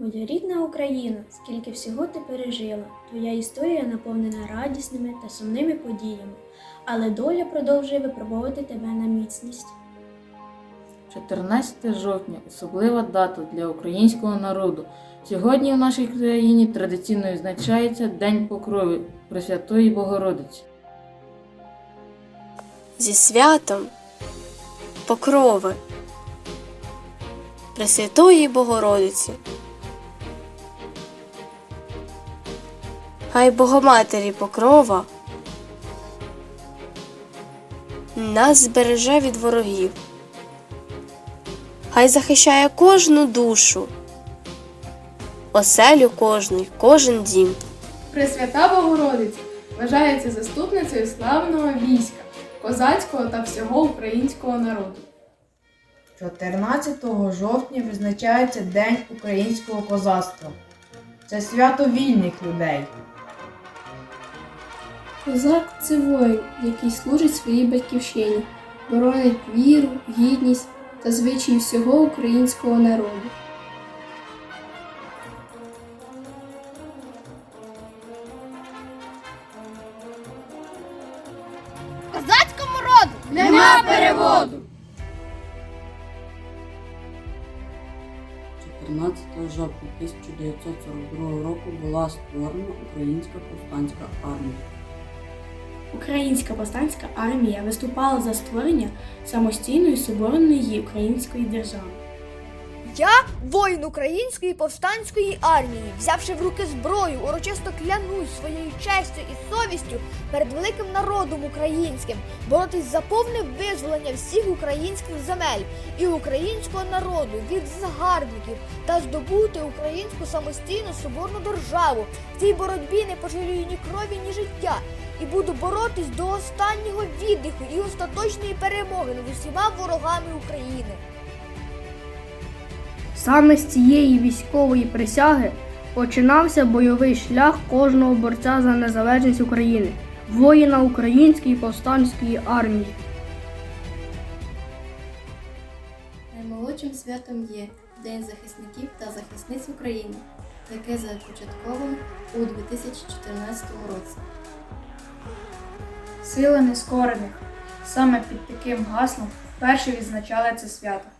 Моя рідна Україна, скільки всього ти пережила, твоя історія наповнена радісними та сумними подіями, але доля продовжує випробовувати тебе на міцність. 14 жовтня особлива дата для українського народу. Сьогодні в нашій країні традиційно відзначається День Покрови Пресвятої Богородиці. зі святом Покрови Пресвятої Богородиці. Хай Богоматері Покрова нас збереже від ворогів. Хай захищає кожну душу, оселю кожний, кожен дім. Пресвята Богородиця вважається заступницею славного війська, козацького та всього українського народу. 14 жовтня визначається День українського козацтва. Це свято вільних людей. Козак це воїн, який служить своїй батьківщині, боронить віру, гідність та звичаї всього українського народу. Козацькому роду нема переводу. 14 жовтня 1942 року була створена Українська повстанська армія. Українська повстанська армія виступала за створення самостійної соборної української держави. Я воїн української повстанської армії, взявши в руки зброю, урочисто клянусь своєю честю і совістю перед великим народом українським, боротись за повне визволення всіх українських земель і українського народу від загарбників та здобути українську самостійну соборну державу. В цій боротьбі не пожалію ні крові, ні життя. І буду боротись до останнього віддиху і остаточної перемоги над усіма ворогами України. Саме з цієї військової присяги починався бойовий шлях кожного борця за незалежність України, воїна Української повстанської армії. Наймолодшим святом є День захисників та захисниць України, яке започатковано у 2014 році. Сила нескорених. Саме під таким гаслом вперше відзначали це свято.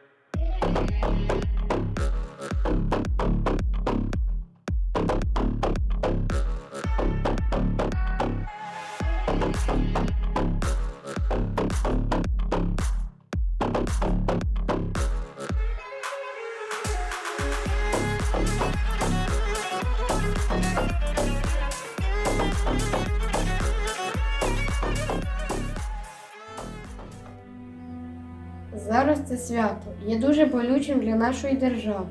Це свято є дуже болючим для нашої держави.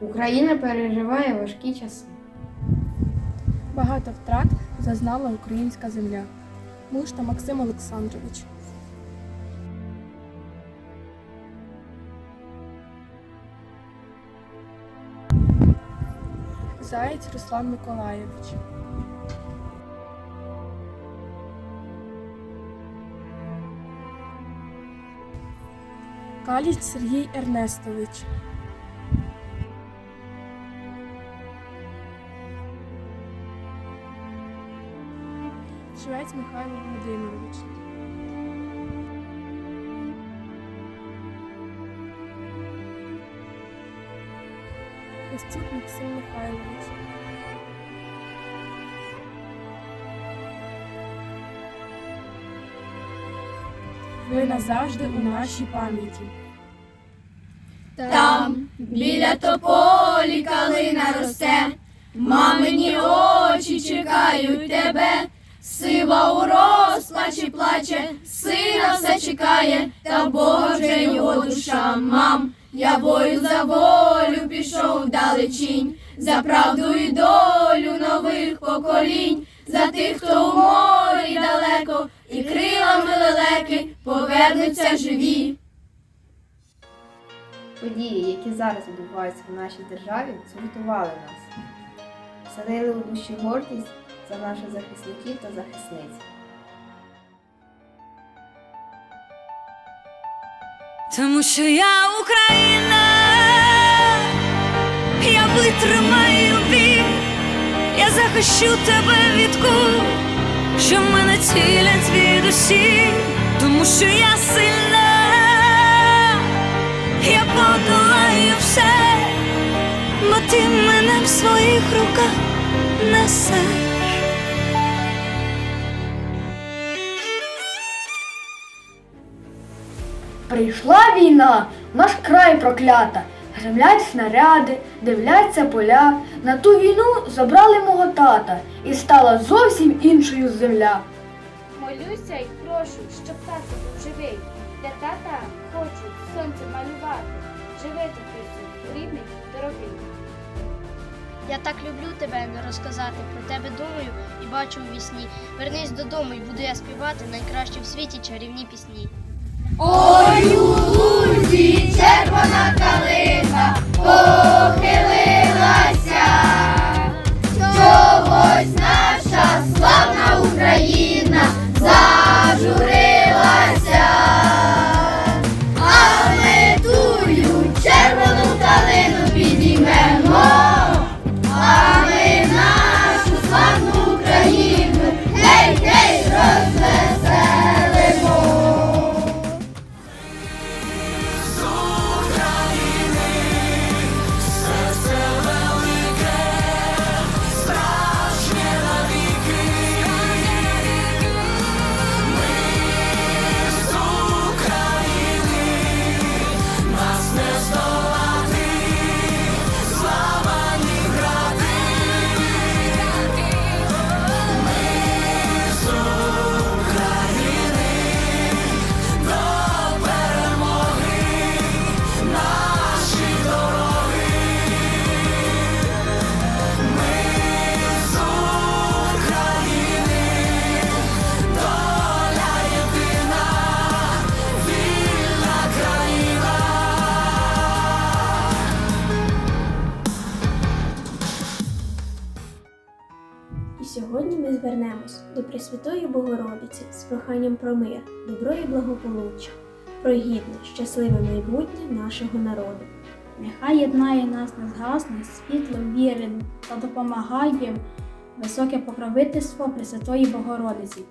Україна переживає важкі часи. Багато втрат зазнала українська земля. Мушта Максим Олександрович. Заєць Руслан Миколаєвич. Каліч Сергій Ернестович. Швець Михайло Володимирович. Костюк Максим Михайлович. Ви назавжди у нашій пам'яті. Там, біля тополі калина росте, мамині очі чекають тебе, сива у розпачі плаче, сина все чекає, та Бога вже його душа, мам. Я бою за волю пішов вдалечінь, за правду і долю нових поколінь, за тих, хто у морі далеко, і крилами лелеки повернуться живі. Події, які зараз відбуваються в нашій державі, згуртували нас. Вселили у душі гордість за наших захисників та захисниць. Тому що я Україна. витримаю я захищу тебе від кул, що мене цілять від усі, тому що я сильна, я подолаю все, бо ти мене в своїх руках несеш. Прийшла війна, наш край проклята. Гремлять снаряди, дивляться поля. На ту війну забрали мого тата, і стала зовсім іншою земля. Молюся й прошу, щоб тато був живий. Для тата хочу сонце малювати. Живи татусю, рідний, дорогий. Я так люблю тебе не розказати. Про тебе думаю і бачу у вісні. Вернись додому і буду я співати найкращі в світі чарівні пісні. Ой, у лузі червона калина сьогодні ми звернемось до Пресвятої Богородиці з проханням про мир, добро і благополуччя, про гідне, щасливе майбутнє нашого народу. Нехай єднає нас незгасне світло віри та допомагає високе покровительство Пресвятої Богородиці.